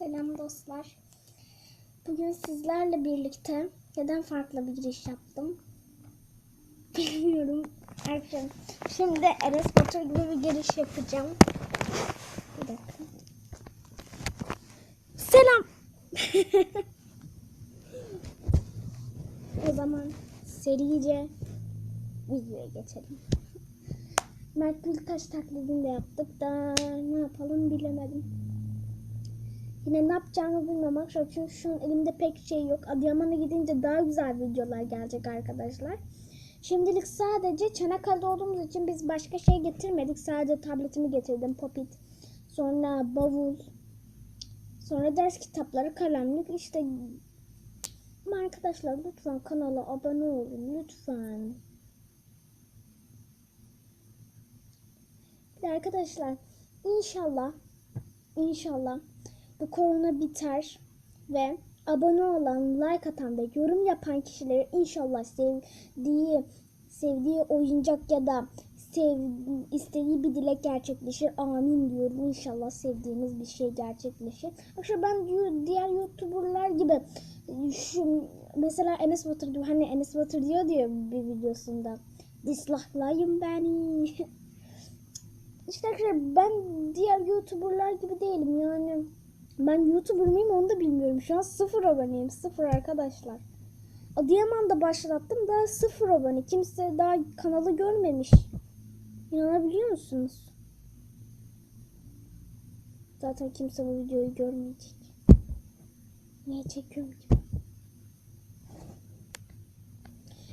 Selam dostlar. Bugün sizlerle birlikte neden farklı bir giriş yaptım? Bilmiyorum. Arkadaşlar, Şimdi Enes Batur gibi bir giriş yapacağım. Bir dakika. Selam. o zaman serice videoya geçelim. Mert Gültaş taklidini de yaptık da ne yapalım bilemedim. Yine ne yapacağımı bilmiyorum arkadaşlar. Çünkü şu an elimde pek şey yok. Adıyaman'a gidince daha güzel videolar gelecek arkadaşlar. Şimdilik sadece Çanakkale'de olduğumuz için biz başka şey getirmedik. Sadece tabletimi getirdim. Popit. Sonra bavul. Sonra ders kitapları, kalemlik. İşte arkadaşlar lütfen kanala abone olun. Lütfen. Arkadaşlar inşallah inşallah bu korona biter ve abone olan, like atan ve yorum yapan kişileri inşallah sevdiği sevdiği oyuncak ya da sev, istediği bir dilek gerçekleşir. Amin diyorum. İnşallah sevdiğiniz bir şey gerçekleşir. Arkadaşlar ben diğer YouTuber'lar gibi şu mesela Enes Batur gibi hani Enes Batur diyor diyor bir videosunda dislike'layın beni. İşte arkadaşlar ben diğer YouTuber'lar gibi değilim yani. Ben YouTuber mıyım onu da bilmiyorum. Şu an sıfır aboneyim. Sıfır arkadaşlar. Adıyaman'da başlattım. Daha sıfır abone. Kimse daha kanalı görmemiş. İnanabiliyor musunuz? Zaten kimse bu videoyu görmeyecek. Niye çekiyorum ki?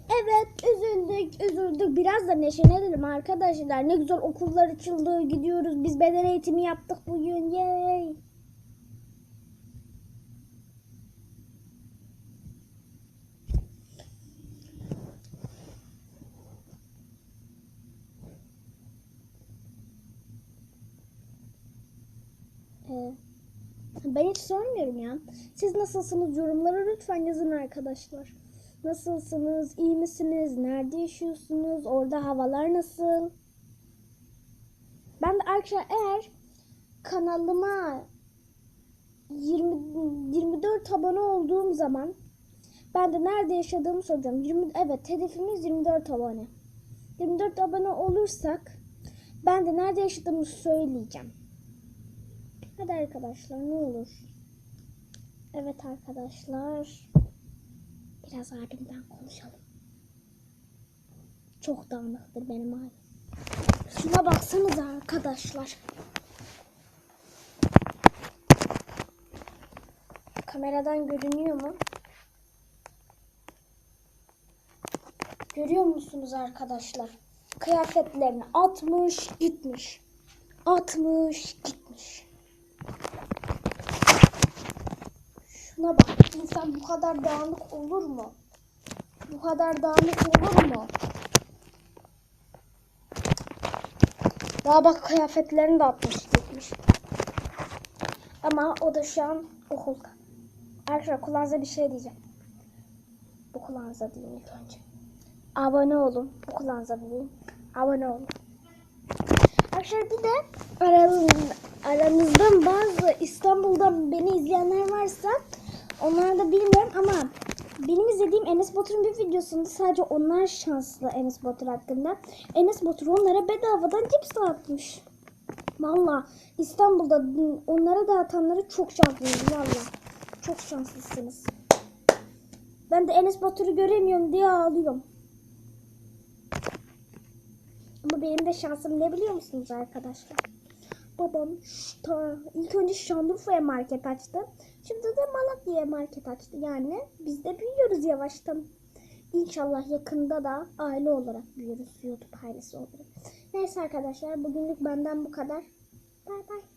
Evet üzüldük üzüldük. Biraz da neşelenelim arkadaşlar. Ne güzel okullar açıldı. Gidiyoruz. Biz beden eğitimi yaptık bugün. Yay. Ben hiç sormuyorum ya. Siz nasılsınız? Yorumlara lütfen yazın arkadaşlar. Nasılsınız? İyi misiniz? Nerede yaşıyorsunuz? Orada havalar nasıl? Ben de arkadaşlar eğer kanalıma 20 24 abone olduğum zaman ben de nerede yaşadığımı soracağım. 20 evet hedefimiz 24 abone. 24 abone olursak ben de nerede yaşadığımı söyleyeceğim. Hadi arkadaşlar ne olur. Evet arkadaşlar. Biraz abimden konuşalım. Çok dağınıktır benim abim. Şuna baksanıza arkadaşlar. Kameradan görünüyor mu? Görüyor musunuz arkadaşlar? Kıyafetlerini atmış gitmiş. Atmış gitmiş. Şuna bak. İnsan bu kadar dağınık olur mu? Bu kadar dağınık olur mu? Daha bak kıyafetlerini de atmış gitmiş. Ama o da şu an okulda. Arkadaşlar kulağınıza bir şey diyeceğim. Bu kulağınıza diyeyim ilk önce. Abone olun. Bu kulağınıza diyeyim. Abone olun. Arkadaşlar bir de aranızda, aranızdan bazı İstanbul'da beni izleyenler varsa onları da bilmiyorum ama benim izlediğim Enes Batur'un bir videosunda sadece onlar şanslı Enes Batur hakkında. Enes Batur onlara bedavadan cips dağıtmış. Valla İstanbul'da onlara dağıtanları çok şanslıyız valla. Çok şanslısınız. Ben de Enes Batur'u göremiyorum diye ağlıyorum. Ama benim de şansım ne biliyor musunuz arkadaşlar? Babam ta, ilk önce Şanlıurfa'ya market açtı. Şimdi de Malatya'ya market açtı. Yani biz de büyüyoruz yavaştan. İnşallah yakında da aile olarak büyürüz. YouTube ailesi olarak. Neyse arkadaşlar bugünlük benden bu kadar. Bay bay.